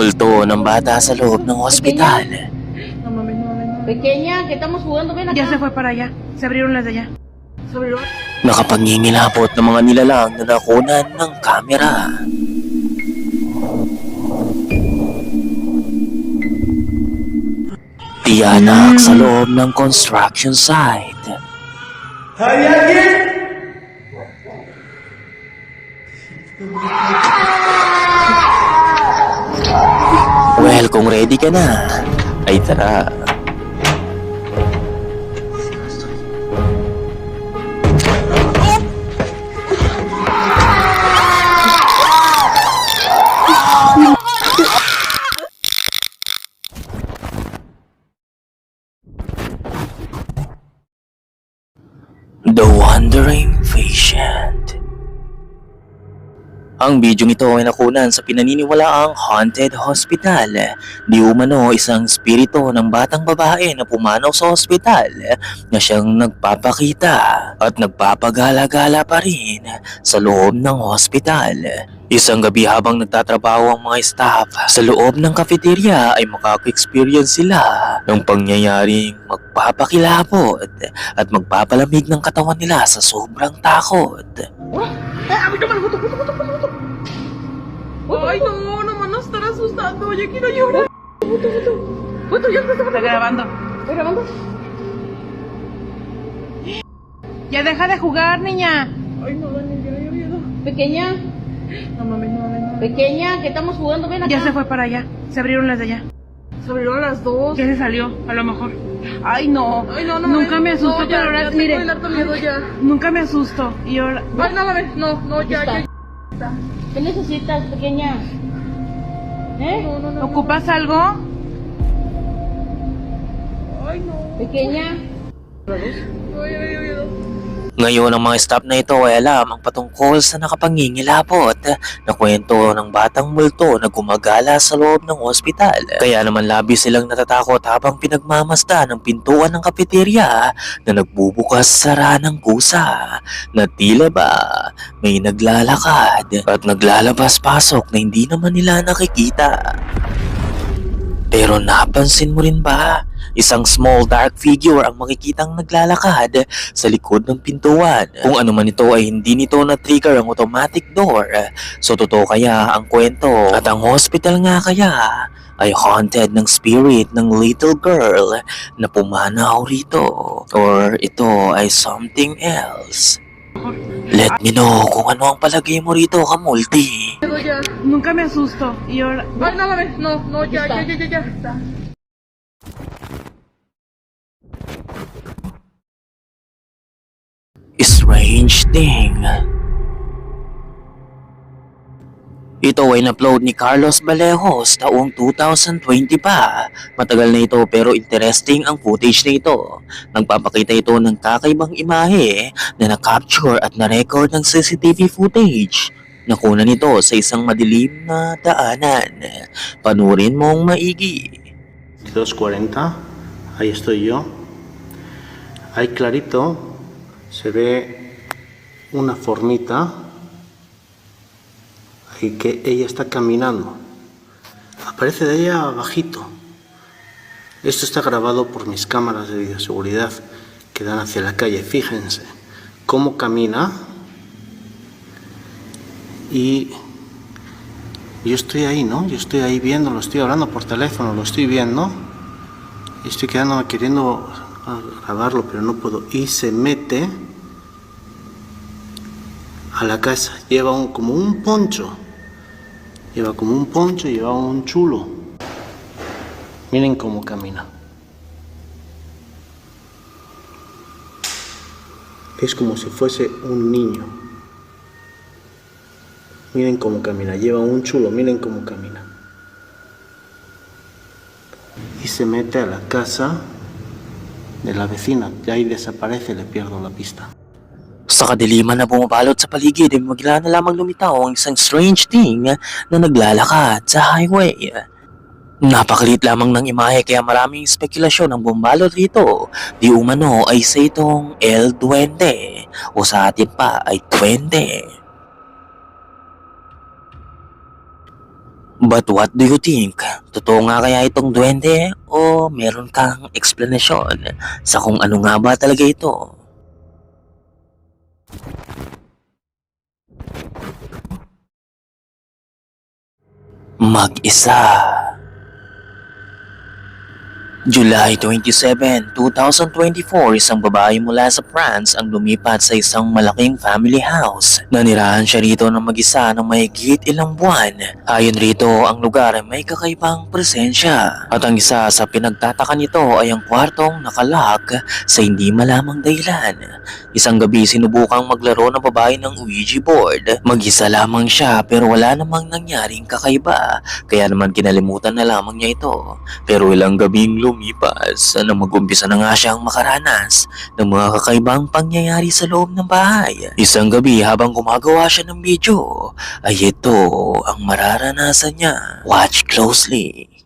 Multo ng bata sa loob ng ospital. No mames, no mames, no mames. Pequeña, que estamos jugando, ven acá. Ya se fue para allá. Se abrieron las de allá. Se abrieron. Nakapangingilapot ng mga nilalang na nakunan ng kamera. Tiyanak sa loob ng construction site. Well, kung ready ka na, ay tara. The Wandering Patient Ang bidyong ito ay nakunan sa pinaniniwalaang haunted hospital. Di umano isang spirito ng batang babae na pumanaw sa hospital na siyang nagpapakita at nagpapagala-gala pa rin sa loob ng hospital. Isang gabi habang nagtatrabaho ang mga staff sa loob ng cafeteria ay makaka-experience sila ng pangyayaring magpapakilapot at magpapalamig ng katawan nila sa sobrang takot. Ay, no, no me estar asustando. Yo quiero llorar. Puto, ya está, está grabando. ¿Estoy grabando? Ya deja de jugar, niña. Ay, no, Dani, ya, ya, ya, no. Pequeña, No mames, no mames, no pequeña, que estamos jugando, ven acá. Ya se fue para allá. Se abrieron las de allá. Se abrieron las dos. Ya se salió, a lo mejor. Ay, no. Ay, no, no Nunca me asusto, No, ya, pero ahora, ya mire. miedo ya. Nunca me asusto. Y ahora. Ay, no mames, no, no, ya, Está. ya. ¿Qué necesitas, pequeña? ¿Eh? No, no, no. ¿Ocupas algo? Ay, no. Pequeña. Ay, ay, ay, ay. Ngayon ang mga staff na ito ay alam ang patungkol sa nakapangingilapot na kwento ng batang multo na gumagala sa loob ng ospital. Kaya naman labis silang natatakot habang pinagmamasda ng pintuan ng kafeterya na nagbubukas sara ng kusa na tila ba may naglalakad at naglalabas-pasok na hindi naman nila nakikita. Pero napansin mo rin ba? Isang small dark figure ang makikitang naglalakad sa likod ng pintuan. Kung ano man ito ay hindi nito na-trigger ang automatic door. So totoo kaya ang kwento at ang hospital nga kaya ay haunted ng spirit ng little girl na pumanaw rito. Or ito ay something else. Let me know kung ano ang palagay mo rito, Kamulti. Nunca me asusto. Y ahora. Ay, no mames, no, no, ya, ya, ya, ya, ya. Strange Thing Ito ay na-upload ni Carlos Valejos taong 2020 pa. Matagal na ito pero interesting ang footage na ito. Nagpapakita ito ng kakaibang imahe na na-capture at na-record ng CCTV footage. Nakuna nito sa isang madilim na daanan. Panurin mong maigi. 22.40, ahí estoy yo. Ahí clarito se ve una formita y que ella está caminando. Aparece de ella bajito. Esto está grabado por mis cámaras de videoseguridad que dan hacia la calle. Fíjense cómo camina y yo estoy ahí, ¿no? Yo estoy ahí viendo, lo estoy hablando por teléfono, lo estoy viendo. Estoy queriendo ah, grabarlo, pero no puedo. Y se mete a la casa. Lleva un, como un poncho. Lleva como un poncho, lleva un chulo. Miren cómo camina. Es como si fuese un niño. Miren cómo camina, lleva un chulo, miren cómo camina. Y se mete a la casa de la vecina, y ahí desaparece, le pierdo la pista. Sa kadiliman na bumabalot sa paligid ay magla na lamang lumitaw ang isang strange thing na naglalakad sa highway. Napakalit lamang ng imahe kaya maraming spekulasyon ang bumalot rito. Di umano ay sa itong El Duende o sa atin pa ay Duende. But what do you think? Totoo nga kaya itong duwende o meron kang explanation sa kung ano nga ba talaga ito? Mag-isa. July 27, 2024, isang babae mula sa France ang lumipat sa isang malaking family house. Nanirahan siya rito ng mag-isa ng mahigit ilang buwan. Ayon rito, ang lugar ay may kakaibang presensya. At ang isa sa pinagtataka nito ay ang kwartong nakalak sa hindi malamang dahilan. Isang gabi sinubukang maglaro ng babae ng Ouija board. Mag-isa lamang siya pero wala namang nangyaring kakaiba. Kaya naman kinalimutan na lamang niya ito. Pero ilang gabing lumipas na mag-umpisa na nga siyang makaranas ng mga kakaibang pangyayari sa loob ng bahay. Isang gabi habang gumagawa siya ng video, ay ito ang mararanasan niya. Watch closely.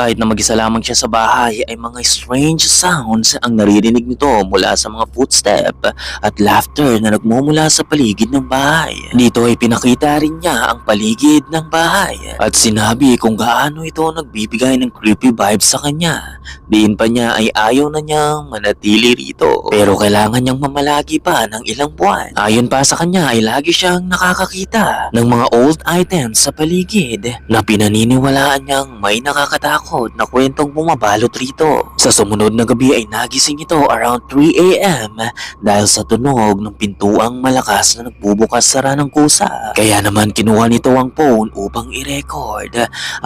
Kahit na mag-isa lamang siya sa bahay ay mga strange sounds ang naririnig nito mula sa mga footstep at laughter na nagmumula sa paligid ng bahay. Dito ay pinakita rin niya ang paligid ng bahay at sinabi kung gaano ito nagbibigay ng creepy vibes sa kanya. Diin pa niya ay ayaw na niyang manatili rito pero kailangan niyang mamalagi pa ng ilang buwan. Ayon pa sa kanya ay lagi siyang nakakakita ng mga old items sa paligid na pinaniniwalaan niyang may nakakatakot na kwentong bumabalot rito. Sa sumunod na gabi ay nagising ito around 3 a.m. dahil sa tunog ng pintuang malakas na nagbubukas sara ng kusa. Kaya naman kinuha nito ang phone upang i-record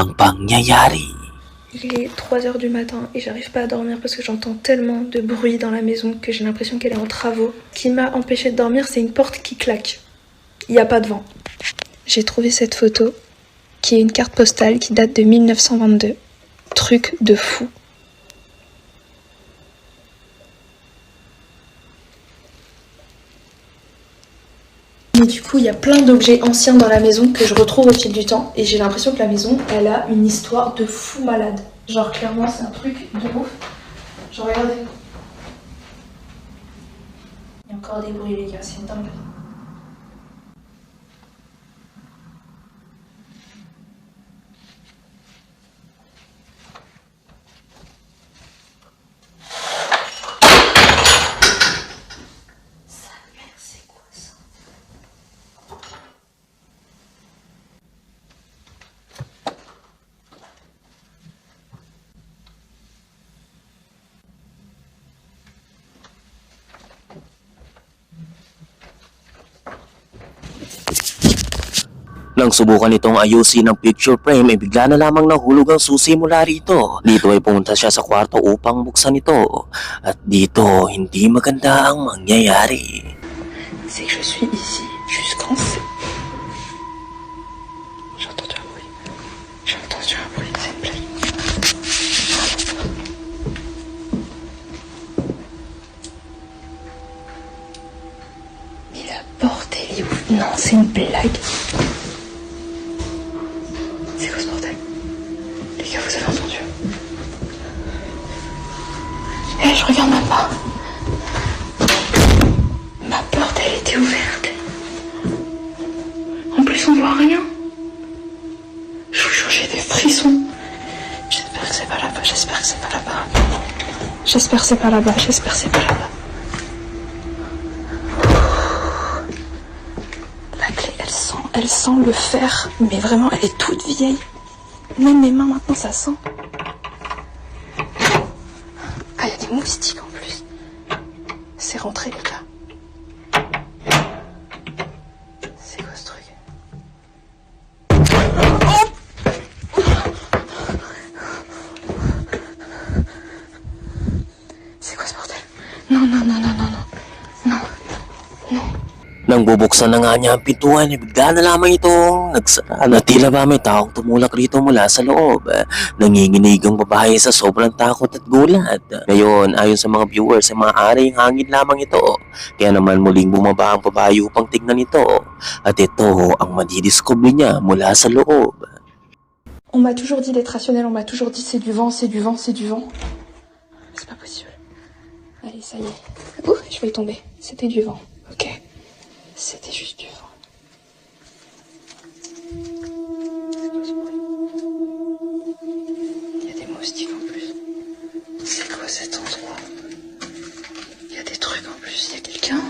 ang pangyayari. Il est 3 heures du matin et j'arrive pas à dormir parce que j'entends tellement de bruit dans la maison que j'ai l'impression qu'elle est en travaux. Ce qui m'a empêché de dormir, c'est une porte qui claque. Il n'y a pas de vent. J'ai trouvé cette photo qui est une carte postale qui date de 1922. Truc de fou. Mais du coup, il y a plein d'objets anciens dans la maison que je retrouve au fil du temps et j'ai l'impression que la maison, elle a une histoire de fou malade. Genre clairement, c'est un truc de ouf. Genre regardez. Il y a encore des bruits les gars, c'est une Nang subukan nitong ayusin ng picture frame ay bigla na lamang nahulog ang susi mula rito. Dito ay pumunta siya sa kwarto upang buksan ito. At dito, hindi maganda ang mangyayari. C'est que je suis ici jusqu'en. J'ai. Non, c'est une blague. C'est quoi ce bordel Les gars, vous avez entendu Eh, je regarde ma porte. Ma porte, elle était ouverte. En plus, on voit rien. Je vous jure, j'ai des frissons. J'espère que c'est pas là-bas, j'espère que c'est pas là-bas. J'espère que c'est pas là-bas, j'espère que c'est pas là-bas. Elle sent, le fer, mais vraiment, elle est toute vieille. Même mes mains maintenant, ça sent. Ah, il y a des moustiques Nang bubuksan na nga niya ang pintuan, bigla na lamang itong nagsara na tila ba may taong tumulak rito mula sa loob. Nanginginig ang babae sa sobrang takot at gulat. Ngayon, ayon sa mga viewers, ay maaaring hangin lamang ito. Kaya naman muling bumaba ang babae upang tignan ito. At ito ang madidiscover niya mula sa loob. On m'a toujours dit d'être rationnel, on m'a toujours dit c'est du vent, c'est du vent, c'est du vent. C'est pas possible. Allez, ça y est. Ouh, je vais tomber. C'était du vent. Ok. C'était juste du vent. Il y a des moustiques en plus. C'est quoi cet endroit? Il y a des trucs en plus. Il y a quelqu'un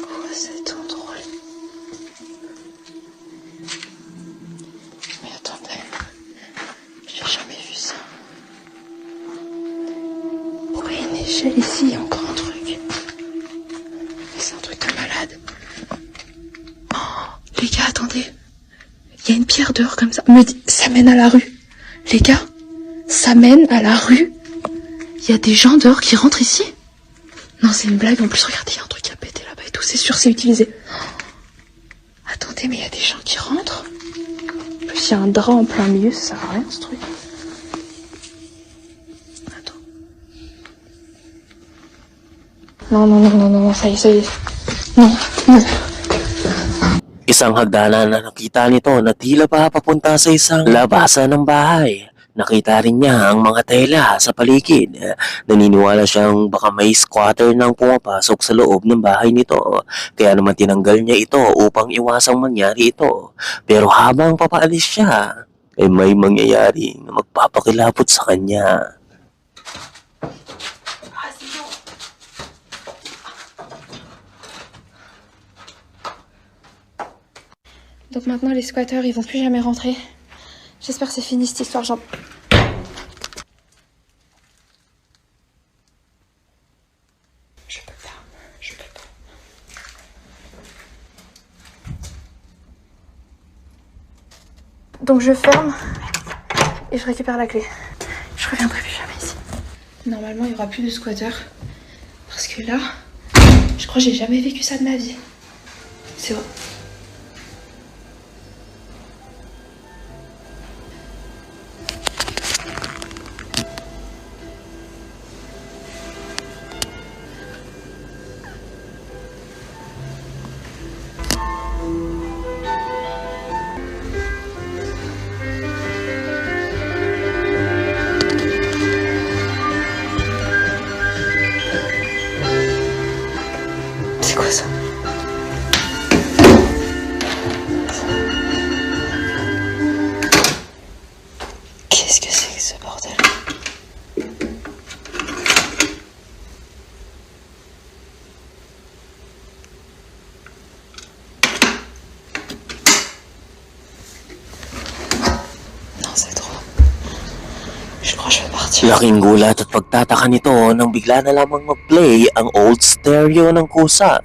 quoi cet endroit Mais attendez, j'ai jamais vu ça. Pourquoi il y a une échelle ici Il y a encore un truc. Mais c'est un truc de malade. Oh, les gars, attendez. Il y a une pierre dehors ça. Me ça mène à la rue. Les gars, ça mène à la rue. Il y a des gens dehors qui rentrent ici. Non, c'est une blague. En plus, regardez, il y a un truc a pété là-bas et tout. C'est sûr, c'est utilisé. Attendez, mais il y a des gens qui rentrent. En plus, il y a un drap en plein milieu, ça sert à rien ce truc. Non, non, non, non, non, ça y est, ça y est. Non, non. Isang hagdanan na nakita nito na tila pa papunta sa isang labasan ng bahay. Nakita rin niya ang mga tela sa paligid. Naniniwala siyang baka may squatter nang pumapasok sa loob ng bahay nito. Kaya naman tinanggal niya ito upang iwasang mangyari ito. Pero habang papaalis siya, ay may mangyayari na magpapakilapot sa kanya. Donc maintenant, les squatteurs, ils vont plus jamais rentrer. J'espère que c'est fini cette histoire. J'en... Je peux pas. Je peux pas. Donc je ferme et je récupère la clé. Je reviendrai plus jamais ici. Normalement, il y aura plus de squatteurs. Parce que là, je crois que j'ai jamais vécu ça de ma vie. C'est vrai. Laking gulat at pagtataka nito nang bigla na lamang mag-play ang old stereo ng kusa.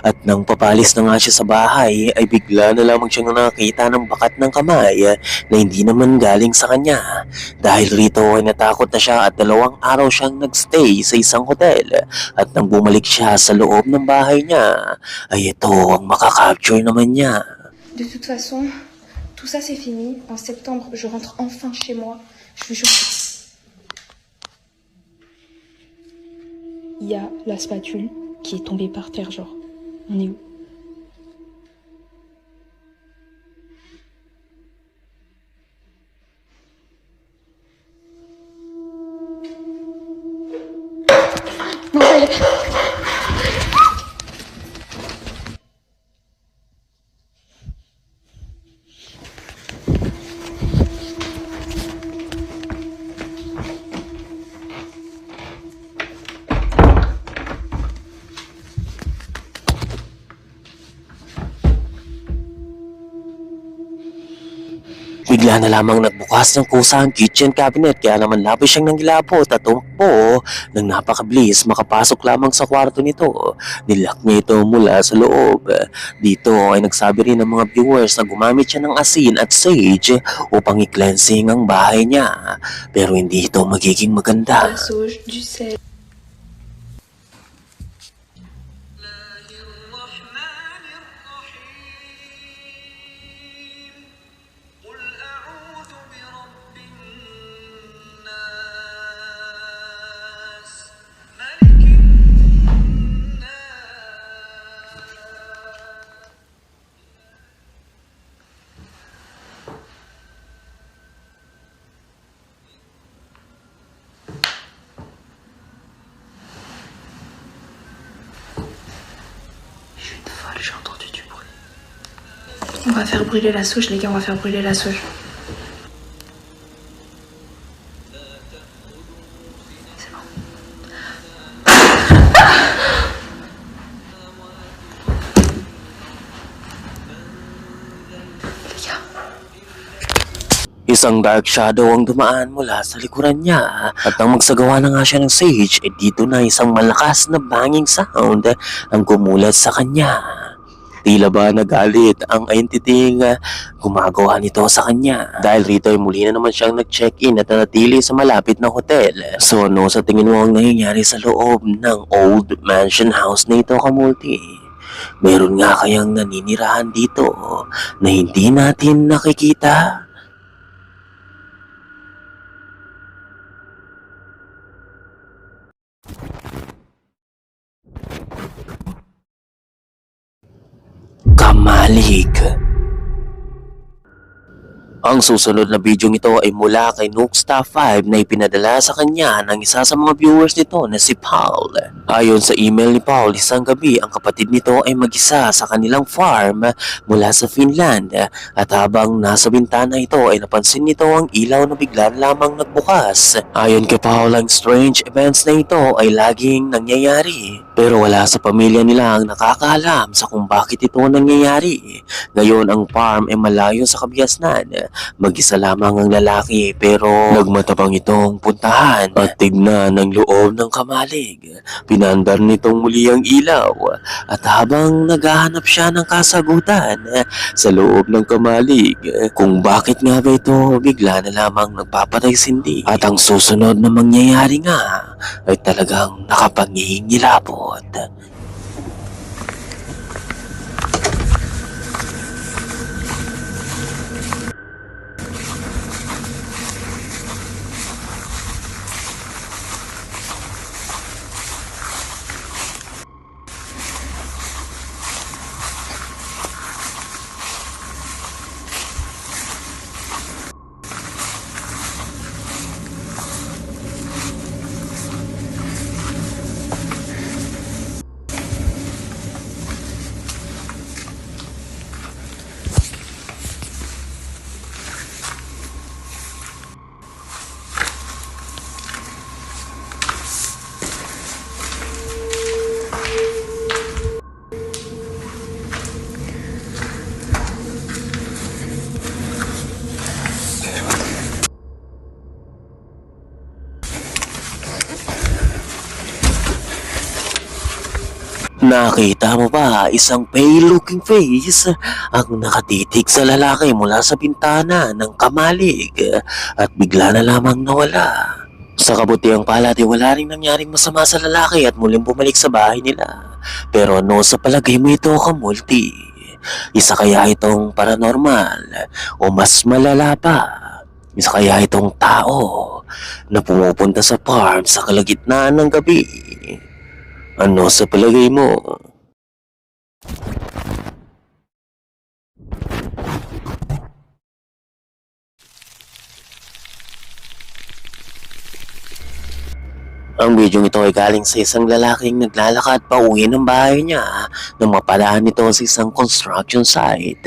At nang papalis na nga siya sa bahay ay bigla na lamang siyang nakakita ng bakat ng kamay na hindi naman galing sa kanya. Dahil rito ay natakot na siya at dalawang araw siyang nagstay sa isang hotel. At nang bumalik siya sa loob ng bahay niya ay ito ang makakapture naman niya. De toute façon, tout ça c'est fini. En septembre, je rentre enfin chez moi. Je vous jure. il y a la spatule qui est tombée par terre, genre. On est où? Bigla na lamang nagbukas ng kusa ang kitchen cabinet kaya naman labis siyang nanggilapot at tumakbo nang napakabilis makapasok lamang sa kwarto nito. Nilak niya ito mula sa loob. Dito ay nagsabi rin ng mga viewers na gumamit siya ng asin at sage upang i-cleansing ang bahay niya. Pero hindi ito magiging maganda. Va faire brûler la sauge, les gars, on va faire brûler la gars, Isang dark shadow ang dumaan mula sa likuran niya. At nang magsagawa na nga siya ng sage, eh dito na isang malakas na banging sound ang gumulat sa kanya. Tila ba nagalit ang entity nga gumagawa nito sa kanya. Dahil rito ay muli na naman siyang nag-check-in at nanatili sa malapit na hotel. So ano sa tingin mo ang nangyayari sa loob ng old mansion house na ito, Kamulti? Meron nga kayang naninirahan dito na hindi natin nakikita? Kamalig. Ang susunod na video ito ay mula kay Nooksta 5 na ipinadala sa kanya ng isa sa mga viewers nito na si Paul. Ayon sa email ni Paul, isang gabi ang kapatid nito ay mag-isa sa kanilang farm mula sa Finland at habang nasa bintana ito ay napansin nito ang ilaw na bigla lamang nagbukas. Ayon kay Paul, ang strange events na ito ay laging nangyayari pero wala sa pamilya nila ang nakakaalam sa kung bakit ito nangyayari. Ngayon ang farm ay malayo sa kabiasnan. Mag-isa lamang ang lalaki pero nagmatabang itong puntahan at tignan ang loob ng kamalig. Pinandar nitong muli ang ilaw at habang naghahanap siya ng kasagutan sa loob ng kamalig kung bakit nga ba ito bigla na lamang nagpapatay sindi at ang susunod na mangyayari nga ay talagang nakapangingilabot. Nakita mo ba isang pale looking face ang nakatitig sa lalaki mula sa bintana ng kamalig at bigla na lamang nawala. Sa kabutiang palad ay wala rin nangyaring masama sa lalaki at muling bumalik sa bahay nila. Pero ano sa palagay mo ito kamulti? Isa kaya itong paranormal o mas malala pa? Isa kaya itong tao na pumupunta sa farm sa kalagitnaan ng gabi? Ano sa palagay mo? Ang video ito ay galing sa isang lalaking naglalakad pa uwi ng bahay niya nang mapadaan nito sa isang construction site.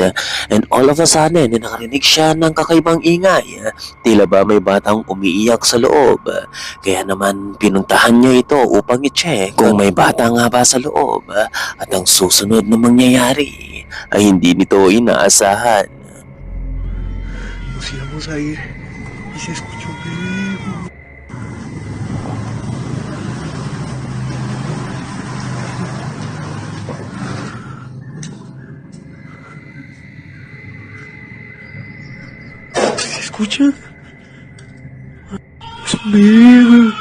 And all of a sudden, nakarinig siya ng kakaibang ingay. Tila ba may batang umiiyak sa loob. Kaya naman pinuntahan niya ito upang i-check kung may bata nga ba sa loob. At ang susunod na mangyayari ay hindi nito inaasahan. Nos íbamos a ir y se ¿Se escucha? Es un bebé,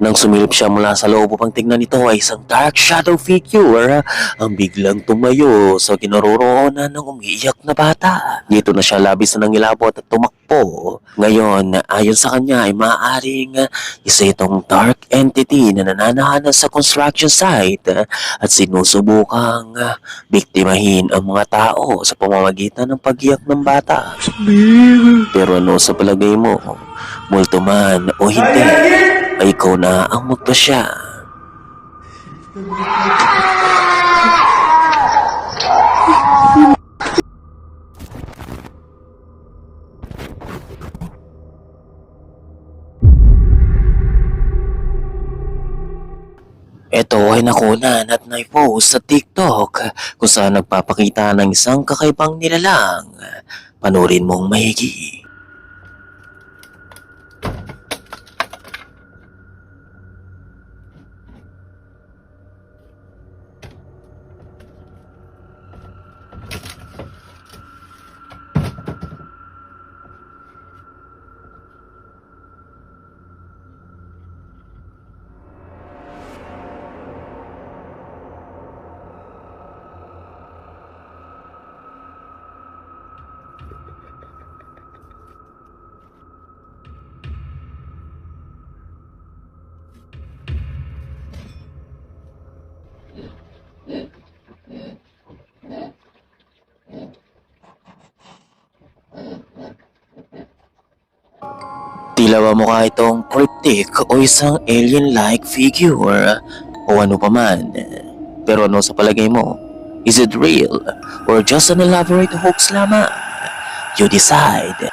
Nang sumilip siya mula sa loob upang tingnan ito ay isang dark shadow figure ang biglang tumayo sa kinaroroonan ng umiiyak na bata. Dito na siya labis na nangilabot at tumakbo. Ngayon, ayon sa kanya ay maaaring isa itong dark entity na nananahanan sa construction site at sinusubukang biktimahin ang mga tao sa pamamagitan ng pagiyak ng bata. Pero ano sa palagay mo? Multo man o hindi, ay ikaw na ang magpasya. Ito ay nakunan at naipost sa TikTok kung saan nagpapakita ng isang kakaibang nilalang. Panurin mong mahigi. Tila ba mukha itong cryptic o isang alien-like figure o ano pa man. Pero ano sa palagay mo? Is it real or just an elaborate hoax lamang? You decide.